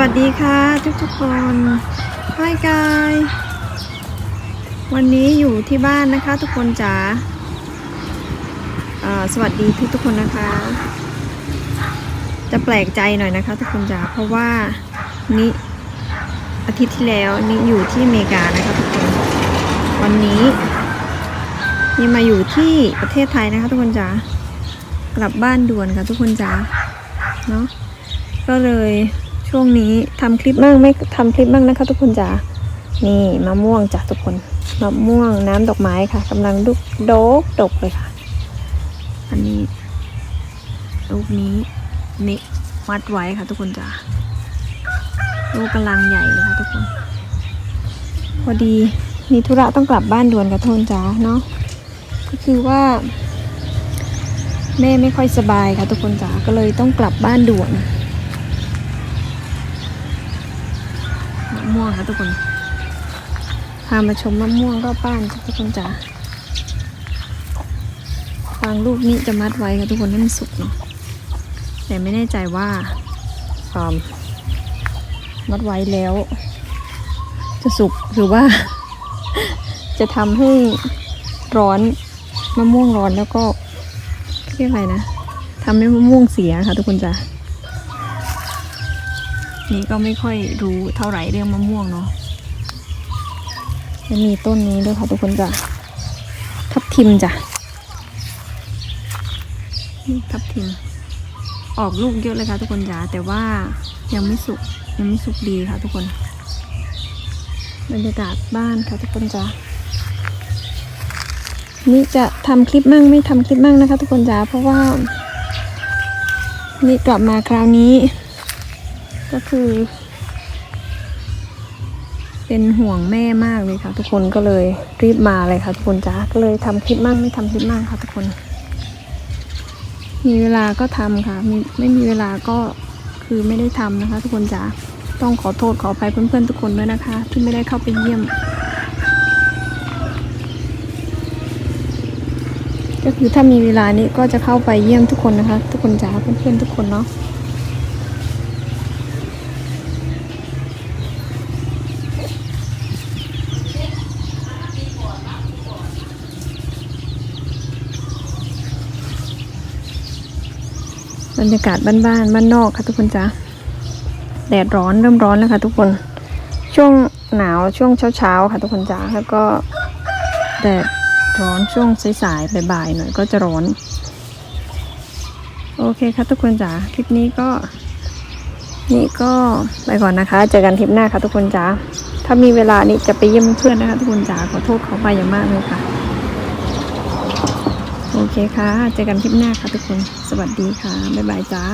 วัสดีค่ะทุกทุกคนไ i กาย วันนี้อยู่ที่บ้านนะคะ ทุกคนจ๋าสวัสดีทุกทุกคนนะคะ จะแปลกใจหน่อยนะคะ ทุกคนจ๋าเพราะว่านี่อาทิตย์ที่แล้วนี่อยู่ที่อเมริกานะคะทุกคน วันนี้นี่มาอยู่ที่ประเทศไทยนะคะ ทุกคนจ๋ากลับบ้านด่วนค่ะทุกคนจ๋าเนาะก็เลย ช่วงนี้ทำคลิปบ้างไม่ทำคลิปบ้างนะคะ ทุกคนจ๋านี่มะม่วงจ้ะทุกคนมะม่วงน้ำดอกไม้ค่ะกำลังดุกโดกดกเลยค่ะ อันนี้ลูกนี้นี่มัดไว้ค่ะ ทุกคนจ๋าลูกกำลังใหญ่เลยค่ะทุกคน พอดีมีธุระต้องกลับบ้านด่วนกับทุนจ๋าเนาะก็คือว่า แม่ไม่ค่อยสบายค่ะ ทุกคนจ๋าก็เลยต้องกลับบ้านด่วน ม่วงค่ะทุกคนพามาชมมะม่วงรอบบ้านค่ะทุกคนจ๋าฟางลูกนี้จะมัดไว้ค่ะทุกคนให้มันสุกเนาะแต่ไม่แน่ใจว่าอ่ามัดไว้แล้ว จะสุกหรือว่า จะทำให้ร้อนมะม่วงร้อนแล้วก็เรียกอะไรนะทำให้มะม่วงเสียค่ะทุกคนจ้ะ นี่ก็ไม่ค่อยรู้เท่าไหร่เรื่องมะม่วงเนาะจะมีต้นนี้ด้วยค่ะทุกคนจ้ะทับทิมจ้ะนี่ทับทิม ออกลูกเยอะเลยค่ะ ทุกคนจ้ะแต่ว่ายังไม่สุกยังไม่สุกดีค่ะทุกคนบรรยากาศบ้านค่ะทุกคนจ้ะนี่จะทำคลิปมั่งไม่ทำคลิปมั่งนะคะ ทุกคนจ๋าเพราะว่า นี่กลับมาคราวนี้ ก็คือ เป็นห่วงแม่มากเลยค่ะ ทุกคนก็เลยรีบมาเลยค่ะ ทุกคนจ๋าก็เลยทำคลิปมั่งไม่ทำคลิปมั่งค่ะทุกคน มีเวลาก็ทำค่ะมีไม่มีเวลาก็คือไม่ได้ทำนะคะ ทุกคนจ๋าต้องขอโทษขออภัยเพื่อนๆทุกคนด้วยนะคะ ที่ไม่ได้เข้าไปเยี่ยม ก็คือถ้ามีเวลานี้ก็จะเข้าไปเยี่ยมทุกคนนะคะ ทุกคนจ๋าเพื่อนๆทุกคนเนาะ บรรยากาศบ้านๆบ้านนอกค่ะทุกคนจ๋าแดดร้อนเริ่มร้อนแล้วค่ะทุกคน ช่วงหนาวช่วงเช้าๆค่ะทุกคนจ๋าแล้วก็แดดร้อนช่วงสายๆบ่ายๆหน่อยก็จะร้อน โอเคครับทุกคนจ๋าคลิปนี้ก็นี่ก็ไปก่อนนะคะ เจอกันคลิปหน้าค่ะทุกคนจ๋าถ้ามีเวลานี่จะไปเยี่ยมเพื่อนนะคะทุกคนจ๋าขอโทษขอไปอย่างมากเลยค่ะ เคค่ะ เจอกันคลิปหน้าค่ะทุกคน สวัสดีค่ะ บ๊ายบายจ้า